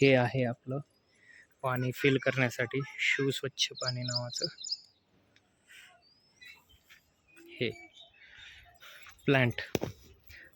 हे आहे आपलं पाणी फिल करण्यासाठी शिव स्वच्छ पाणी नावाचं. हे प्लांट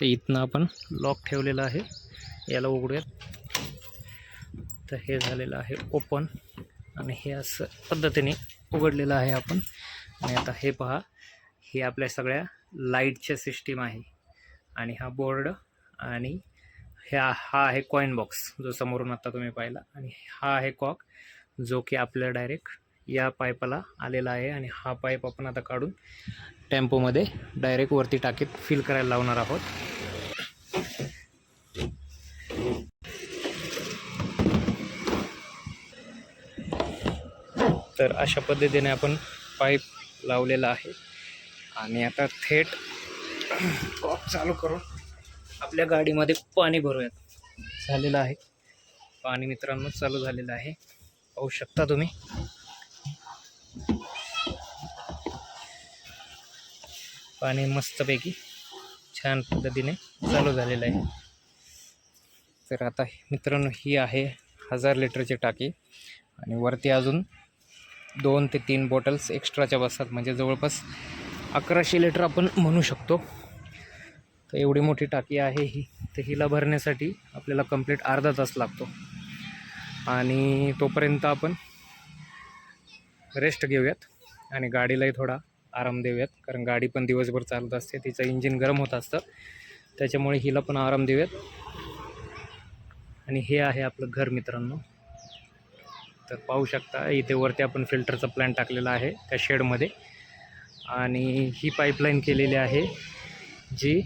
तर इथनं आपण लॉक ठेवलेलं आहे. याला उघडूयात. तर हे झालेलं आहे ओपन आणि हे असं पद्धतीने उघडलेलं आहे आपण. आणि आता हे पहा हे आपल्या सगळ्या लाईटच्या सिस्टीम आहे. आणि हा बोर्ड आणि ह्या हा आहे कॉईन बॉक्स जो समोरून आता तुम्ही पाहिला. आणि हा आहे कॉक जो की आपल्या डायरेक्ट या पाईपाला आलेला आहे. आणि हा पाईप आपण आता काढून टेम्पोमध्ये डायरेक्ट वरती टाकीत फिल करायला लावणार आहोत. तर अशा पद्धतीने आपण पाईप लावलेला आहे. आणि आता थेट कॉक चालू करून आपल्या गाडीमध्ये पाणी भरूयात. झालेलं आहे. पाणी मित्रांनो चालू झालेलं आहे. पाहू शकता तुम्ही. पाणी मस्तपैकी छान पद्धतीने चालू झालेलं आहे. तर आता मित्रांनो ही आहे हजार लिटरची टाकी आणि वरती अजून दोन ते तीन बॉटल्स एक्स्ट्राच्या बसतात. म्हणजे जवळपास अकराशे लिटर आपण म्हणू शकतो. तर एवढी मोठी टाकी आहे ही. तर हिला भरण्यासाठी आपल्याला कंप्लीट अर्धा तास लागतो. आणि तोपर्यंत आपण रेस्ट घेऊयात आणि गाडीलाही थोडा आराम देऊयात. कारण गाडी पण दिवसभर चालत असते तिचं इंजिन गरम होत असतं. त्याच्यामुळे हिला पण आराम देऊयात. आणि हे आहे आपलं घर मित्रांनो. तर पाहू शकता इथे वरती आपण फिल्टरचा प्लॅन टाकलेला आहे त्या शेडमध्ये आणि ही पाईपलाईन केलेली आहे जी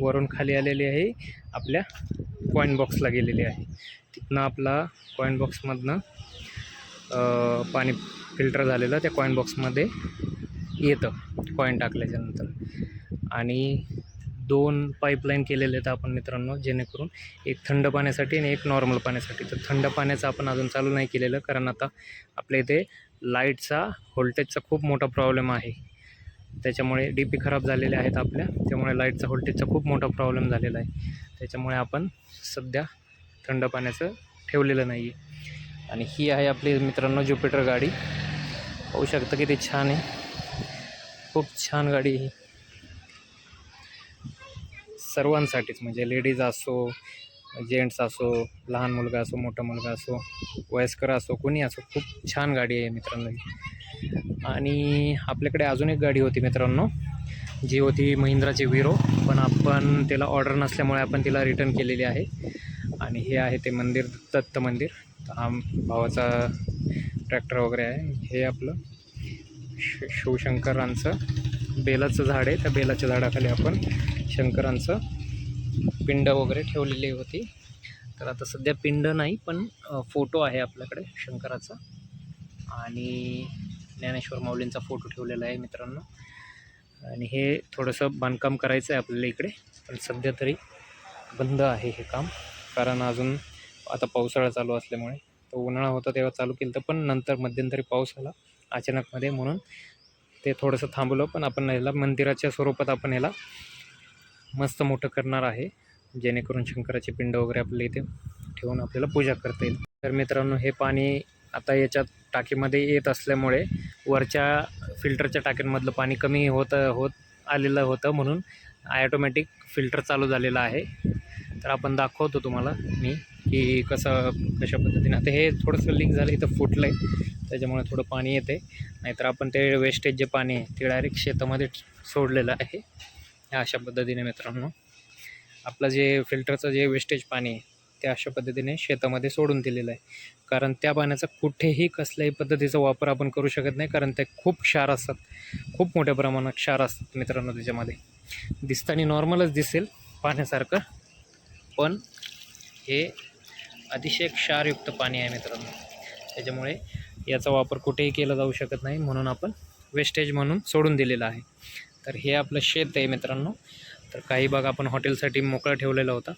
वरून खाली आलेली आहे आपल्या कॉईन बॉक्सला गेलेली आहे. तिथनं आपला कॉईन बॉक्समधनं पाणी फिल्टर झालेलं त्या कॉईन बॉक्समध्ये येतं कॉईन टाकल्याच्यानंतर आणि दोन पाईपलाईन केलेले आहेत आपण मित्रांनो जेणेकरून एक थंड पाण्यासाठी आणि एक नॉर्मल पाण्यासाठी. तर थंड पाण्याचं आपण अजून चालू नाही केलेलं कारण आता आपल्या इथे लाईटचा व्होल्टेजचा खूप मोठा प्रॉब्लेम आहे. त्याच्यामुळे डी पी खराब झालेले आहेत आपल्या. त्यामुळे लाईटचा व्होल्टेजचा खूप मोठा प्रॉब्लेम झालेला आहे. त्याच्यामुळे आपण सध्या थंड पाण्याचं ठेवलेलं नाही आहे आणि ही आहे आपली मित्रांनो ज्युपिटर गाडी. पाहू शकता किती छान आहे. खूप छान गाडी ही. सर्वांसाठीच म्हणजे लेडीज असो जेंट्स असो लहान मुलगा असो मोठा मुलगा असो वयस्कर असो कोणी असो खूप छान गाडी आहे मित्रांनो ही. आणि आपल्याकडे अजून एक गाडी होती मित्रांनो जी होती महिंद्राची विरो पण आपण त्याला ऑर्डर नसल्यामुळे आपण तिला रिटर्न केलेली आहे. आणि हे आहे ते मंदिर दत्त मंदिर. हा भावाचा ट्रॅक्टर वगैरे आहे. हे आपलं श शिवशंकरांचं बेलाचं झाड आहे. त्या बेलाच्या झाडाखाली आपण शंकरांचं पिंड वगैरे ठेवलेली होती. तर आता सध्या पिंड नाही पण फोटो आहे आपल्याकडे शंकराचा. आणि ज्ञानेश्वर माऊलींचा फोटो ठेवलेला आहे मित्रांनो. आणि हे थोडंसं बांधकाम करायचं आहे आपल्याला इकडे. पण सध्या तरी बंद आहे हे काम. कारण अजून आता पावसाळा चालू असल्यामुळे तो उन्हाळा होता तेव्हा चालू केलं तर पण नंतर मध्यंतरी पाऊस आला अचानकमध्ये म्हणून ते थोडंसं थांबवलं पण आपण ह्याला मंदिराच्या स्वरूपात आपण ह्याला मस्त मोठं करणार आहे. जेणेकरून शंकराचे पिंड वगैरे आपल्या इथे ठेवून आपल्याला पूजा करता येईल. तर मित्रांनो हे पाणी आता याच्यात टाकीमध्ये येत असल्यामुळे वरच्या फिल्टरच्या टाक्यांमधलं पाणी कमी होत होत आलेलं होतं म्हणून ॲटोमॅटिक फिल्टर चालू झालेलं आहे. तर आपण दाखवतो तुम्हाला मी की कसं कशा पद्धतीने. आता हे थोडंसं लीक झालं इथं फुटलं आहे त्याच्यामुळे थोडं पाणी येते नाहीतर आपण ते वेस्टेज जे पाणी आहे ते डायरेक्ट शेतामध्ये सोडलेलं आहे. ह्या अशा पद्धतीने मित्रांनो. आपलं जे फिल्टरचं जे वेस्टेज पाणी आहे ते अशा पद्धतीने शेतामध्ये सोडून दिलेलं आहे. कारण त्या पाण्याचा कुठेही कसल्याही पद्धतीचा वापर आपण करू शकत नाही कारण ते खूप क्षार असतात. खूप मोठ्या प्रमाणात क्षार असतात मित्रांनो त्याच्यामध्ये. दिसताना नॉर्मलच दिसेल पाण्यासारखं पण हे अतिशय क्षारयुक्त पाणी आहे मित्रांनो. त्याच्यामुळे याचा वापर कुठेही केला जाऊ शकत नाही म्हणून आपण वेस्टेज म्हणून सोडून दिलेलं आहे. तर हे आपलं शेत आहे मित्रांनो. तर काही भाग आपण हॉटेलसाठी मोकळा ठेवलेला होता.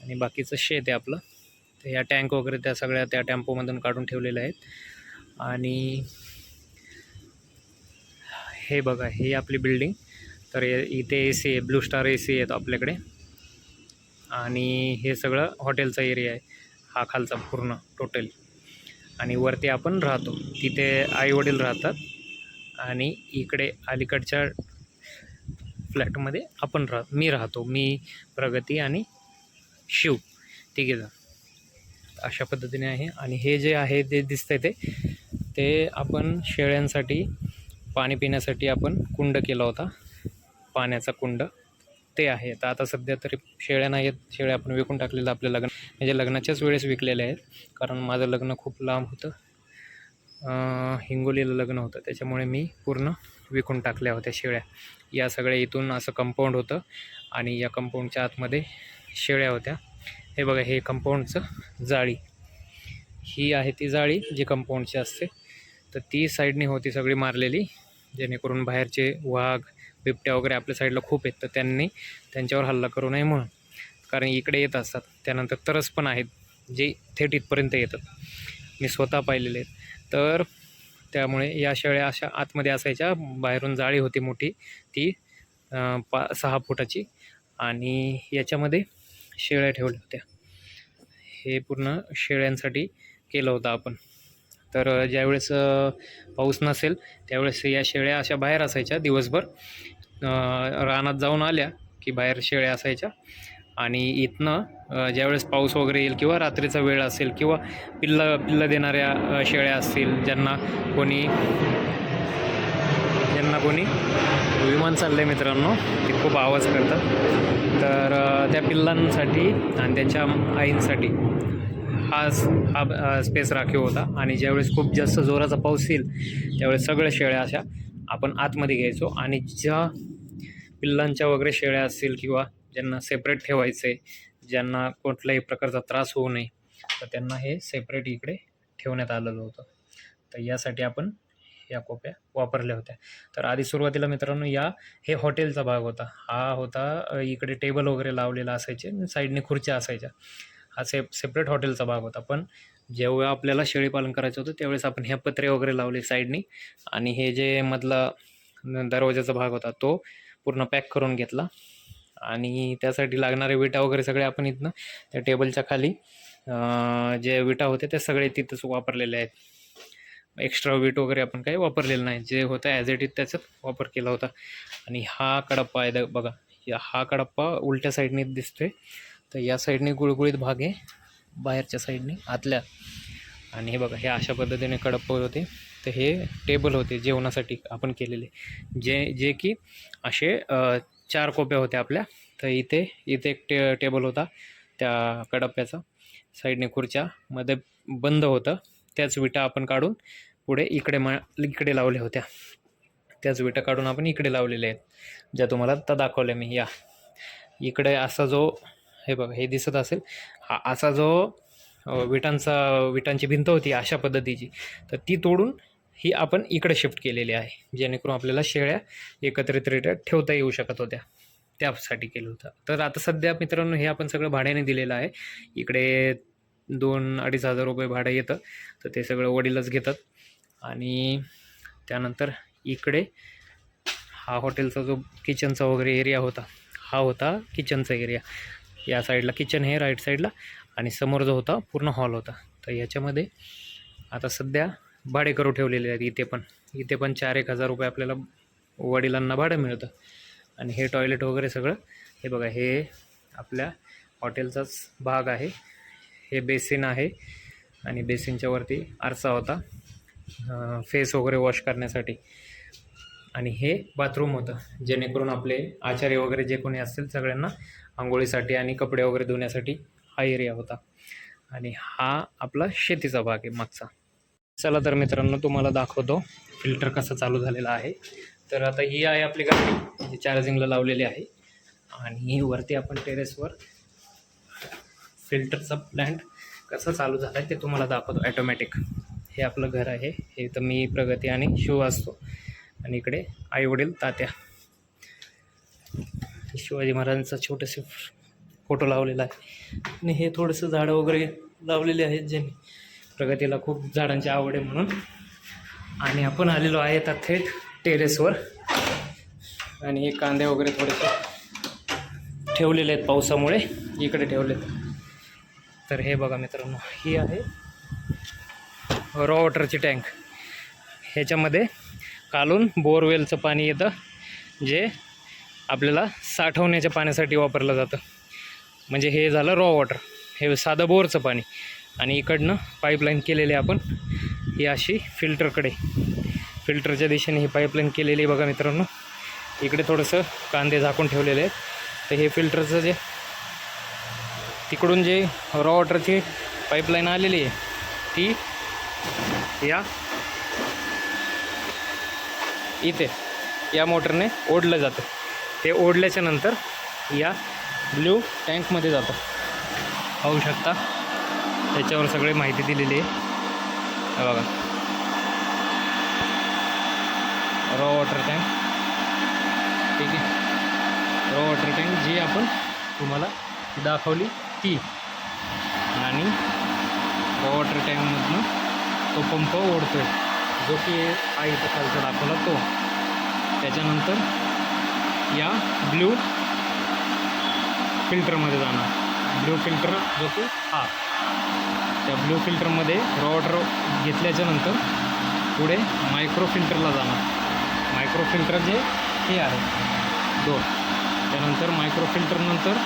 आणि बाकीचं शेत आहे आपलं. तर या टँक वगैरे त्या सगळ्या त्या टेम्पोमधून काढून ठेवलेल्या आहेत. आणि हे बघा ही आपली बिल्डिंग. तर इथे ए सी आहे ब्लू स्टार ए सी आहेत आपल्याकडे. आणि हे सगळं हॉटेलचा एरिया आहे हा खालचा पूर्ण टोटल. आणि वरती आपण राहतो. तिथे आईवडील राहतात. आणि इकडे अलीकडच्या फ्लॅटमध्ये आपण राह मी राहतो. मी प्रगती आणि शिव. तिघेजण अशा पद्धतीने आहे. आणि हे जे आहे ते दिसतंय ते ते आपण शेळ्यांसाठी पाणी पिण्यासाठी आपण कुंड केला होता. पाण्याचा कुंड. ते आहे. तर आता सध्या तरी शेळ्या नाही आहेत शेळ्या आपण विकून टाकलेलं आपल्या लग्न म्हणजे लग्नाच्याच वेळेस विकलेल्या आहेत. कारण माझं लग्न खूप लांब होतं. हिंगोलीला लग्न होतं. त्याच्यामुळे मी पूर्ण विकून टाकल्या होत्या शेळ्या. या सगळ्या इथून असं कंपाऊंड होतं. आणि या कंपाऊंडच्या आतमध्ये शेळ्या होत्या. हे बघा हे कंपाऊंडचं जाळी. ही आहे ती जाळी जी कंपाऊंडची असते. तर ती साईडने होती सगळी मारलेली. जेणेकरून बाहेरचे वाघ बिबट्या वगैरे आपल्या साईडला खूप आहेत. तर त्यांनी त्यांच्यावर हल्ला करू नये म्हणून. कारण इकडे येत असतात. त्यानंतर तरस पण आहेत जे थेट इथपर्यंत येतात. मी स्वतः पाहिलेले आहेत. तर त्यामुळे या शेळ्या अशा आतमध्ये असायच्या. बाहेरून जाळी होती मोठी. ती पा सहा फुटाची. आणि याच्यामध्ये शेळ्या ठेवल्या होत्या. हे पूर्ण शेळ्यांसाठी केलं होतं आपण. तर ज्यावेळेस पाऊस नसेल त्यावेळेस या शेळ्या अशा बाहेर असायच्या दिवसभर. रानात जाऊन आल्या की बाहेर शेळ्या असायच्या. आणि इथनं ज्यावेळेस पाऊस वगैरे येईल किंवा रात्रीचा वेळ असेल किंवा पिल्लं पिल्लं देणाऱ्या शेळ्या असतील ज्यांना कोणी ना कोणी. विमान चाललं आहे मित्रांनो. ते खूप आवाज करतात. तर त्या पिल्लांसाठी आणि त्यांच्या आईंसाठी हा हा स्पेस राखीव होता. आणि ज्यावेळेस खूप जास्त जोराचा पाऊस येईल त्यावेळेस सगळ्या शेळ्या अशा आपण आतमध्ये घ्यायचो. आणि ज्या पिल्लांच्या वगैरे शेळ्या असतील किंवा ज्यांना सेपरेट ठेवायचे ज्यांना कुठल्याही प्रकारचा त्रास होऊ नये तर त्यांना हे सेपरेट इकडे ठेवण्यात आलेलं होतं. तर यासाठी आपण या कोप्या वापरल्या होत्या. तर आधी सुरुवातीला मित्रांनो या हे हॉटेलचा भाग होता. हा होता इकडे टेबल वगैरे लावलेला असायचे साईडने खुर्च्या असायच्या. हा सेप सेपरेट हॉटेलचा भाग होता. पण जेव्हा आपल्याला शेळीपालन करायचं होतं त्यावेळेस आपण ह्या पत्रे वगैरे लावले साईडनी आणि हे जे मधला दरवाजाचा भाग होता तो पूर्ण पॅक करून घेतला. आणि त्यासाठी लागणारे विटा वगैरे सगळे आपण इथनं त्या टेबलच्या खाली जे विटा होते ते सगळे तिथंच वापरलेले आहेत. एक्स्ट्रा वीट वगैरे आपण काही वापरलेलं नाही. जे होतं ॲज इट इज त्याच्यात वापर केला होता. आणि हा कडप्पा आहे द- बघा हा कडप्पा उलट्या साईडने दिसतोय. तर या साईडने गुळगुळीत भाग आहे बाहेरच्या साईडने आतल्या. आणि हे बघा हे अशा पद्धतीने कडप्पा होते तर हे टेबल होते जेवणासाठी आपण केलेले. जे जे की असे चार कोप्या होत्या आपल्या. तर इथे इथे एक टे टेबल होता त्या कडप्प्याचा. साईडने खुर्च्या. मध्ये बंद होतं. त्याच विटा आपण काढून पुढे इकडे मा इकडे लावल्या होत्या. त्याच विटा काढून आपण इकडे लावलेल्या आहेत. ज्या तुम्हाला आता दाखवल्या मी या. इकडे असा जो हे बघा हे दिसत असेल हा असा जो विटांचा विटांची भिंत होती अशा पद्धतीची. तर ती तोडून ही आपण इकडे शिफ्ट केलेली आहे जेणेकरून आपल्याला शेळ्या एकत्रितरित्या ठेवता येऊ शकत होत्या. त्यासाठी केलं होतं. तर आता सध्या मित्रांनो हे आपण सगळं भाड्याने दिलेलं आहे. इकडे दोन अडीच हजार रुपये भाडं येतं. तर ते सगळं वडीलच घेतात. आणि त्यानंतर इकडे हा हॉटेलचा जो किचनचा वगैरे एरिया होता हा होता किचनचा एरिया. या साईडला किचन हे राईट साईडला. आणि समोर जो होता पूर्ण हॉल होता. तर याच्यामध्ये आता सध्या भाडेकरू ठेवलेले आहेत इथे पण. इथे पण चार एक हजार रुपये आपल्याला वडिलांना भाडं मिळतं. आणि हे टॉयलेट वगैरे सगळं हे बघा हे आपल्या हॉटेलचाच भाग आहे. हे बेसिन आहे आणि बेसिनच्या वरती आरसा होता फेस वगैरे वॉश करण्यासाठी. आणि हे बाथरूम होतं जेणेकरून आपले आचार्य वगैरे जे कोणी असतील सगळ्यांना आंघोळीसाठी आणि कपडे वगैरे धुण्यासाठी हा एरिया होता. आणि हा आपला शेतीचा भाग आहे मागचा. चला तर मित्रांनो तुम्हाला दाखवतो फिल्टर कसं चालू झालेलं आहे. तर आता ही आहे आपली गाडी जी चार्जिंगला लावलेली आहे. आणि वरती आपण टेरेसवर फिल्टरचा प्लॅन्ट कसा चालू झाला आहे ते तुम्हाला दाखवतो ॲटोमॅटिक हे आपलं घर आहे. हे तर मी प्रगती आणि शिव असतो. आणि इकडे आईवडील तात्या. शिवाजी महाराजांचा छोटेसे फोटो लावलेला आहे. आणि हे थोडंसं झाडं वगैरे लावलेले आहेत ज्यांनी. प्रगतीला खूप झाडांची आवड आहे म्हणून. आणि आपण आलेलो आहे आता थेट टेरेसवर आणि हे कांदे वगैरे थोडेसे ठेवलेले आहेत पावसामुळे. इकडे ठेवलेत. तर हे बघा मित्रांनो ही आहे रॉ वॉटरची टँक ह्याच्यामध्ये कालून बोरवेलचं पाणी येतं जे आपल्याला साठवण्याच्या पाण्यासाठी वापरलं जातं. म्हणजे हे झालं रॉ वॉटर हे साधं बोरचं पाणी. आणि इकडनं पाईपलाईन केलेली आपण ही अशी फिल्टरकडे फिल्टरच्या दिशेने ही पाईपलाईन केलेली आहे बघा मित्रांनो. इकडे थोडंसं कांदे झाकून ठेवलेले आहेत. तर हे फिल्टरचं जे तिकडून जे रॉ वॉटरची पाईपलाईन आलेली आहे ती या इथे या मोटरने ओढलं जातं. ते ओढल्याच्या नंतर या ब्ल्यू टँकमध्ये जातं. पाहू शकता त्याच्यावर सगळी माहिती दिलेली आहे. बघा. रॉ वॉटर टँक ठीक आहे. रॉ वॉटर टँक जी आपण तुम्हाला दाखवली ती. आणि रॉ वॉटर टँकमधनं तो पंप ओढतो आहे जो की आहे इथं खालचा दाखवला तो. त्याच्यानंतर या ब्ल्यू फिल्टरमध्ये जाणार. ब्ल्यू फिल्टर जो की हा. त्या ब्ल्यू फिल्टरमध्ये रॉ वॉटर घेतल्याच्या नंतर पुढे मायक्रो फिल्टरला जाणार. मायक्रो फिल्टर जे हे आहे दोन. त्यानंतर मायक्रो फिल्टरनंतर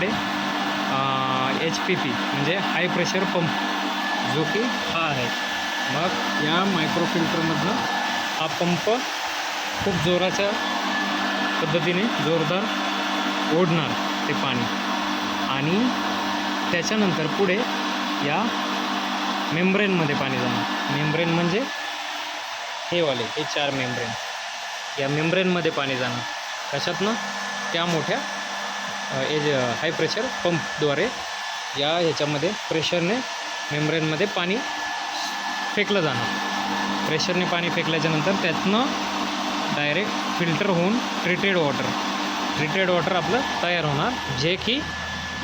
आपल्याकडे एच पी पी म्हणजे हाय प्रेशर पंप जो की हा आहे. मग या मायक्रोफिल्टरमधनं हा पंप खूप जोराच्या पद्धतीने जोरदार ओढणार ते पाणी. आणि त्याच्यानंतर पुढे या मेम्ब्रेनमध्ये पाणी जाणार. मेम्ब्रेन म्हणजे हे वाले हे चार मेम्ब्रेन या मेम्ब्रेनमध्ये पाणी जाणार. कशातनं? त्या मोठ्या एज हाय प्रेशर पंपद्वारे या ह्याच्यामध्ये प्रेशरने मेम्ब्रेनमध्ये पाणी फेकलं जाणार. प्रेशरने पाणी फेकल्याच्यानंतर त्यातनं डायरेक्ट फिल्टर होऊन ट्रीटेड वॉटर ट्रीटेड वॉटर आपलं तयार होणार जे की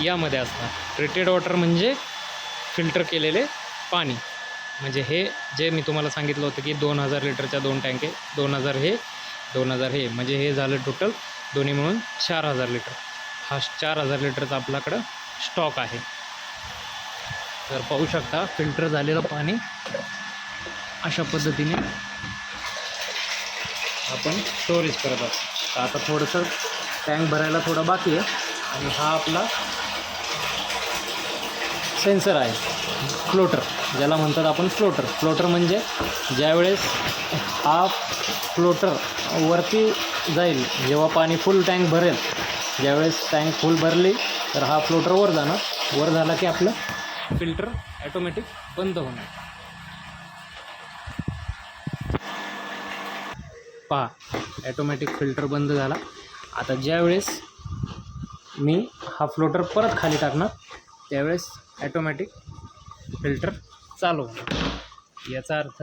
यामध्ये असणार. ट्रीटेड वॉटर म्हणजे फिल्टर केलेले पाणी. म्हणजे हे जे मी तुम्हाला सांगितलं होतं की दोन हजार लिटरच्या दोन टँके दोन हजार हे दोन हजार हे म्हणजे हे झालं टोटल दोन्ही मिळून चार हजार लिटर. हा चार हजार लिटरचा आपल्याकडं स्टॉक आहे. तर पाहू शकता फिल्टर झालेलं पाणी अशा पद्धतीने आपण स्टोरेज करत असतो तर आता थोडंसं टँक भरायला थोडं बाकी आहे आणि हा आपला सेन्सर आहे. फ्लोटर ज्याला म्हणतात आपण फ्लोटर फ्लोटर म्हणजे ज्यावेळेस हा फ्लोटर वरती जाईल जेव्हा पाणी फुल टँक भरेल ज्यावेळेस टँक फुल भरली तर हा फ्लोटर वर जाणार. वर झाला की आपलं फिल्टर ॲटोमॅटिक बंद होणार. पहा ॲटोमॅटिक फिल्टर बंद झाला. आता ज्यावेळेस मी हा फ्लोटर परत खाली टाकणार त्यावेळेस ॲटोमॅटिक फिल्टर चालू होणार. याचा अर्थ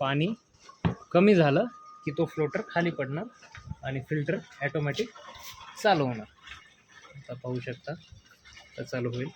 पाणी कमी झालं की तो फ्लोटर खाली पडणार आणि फिल्टर ॲटोमॅटिक चालू होणार. आता पाहू शकता. तर चालू होईल.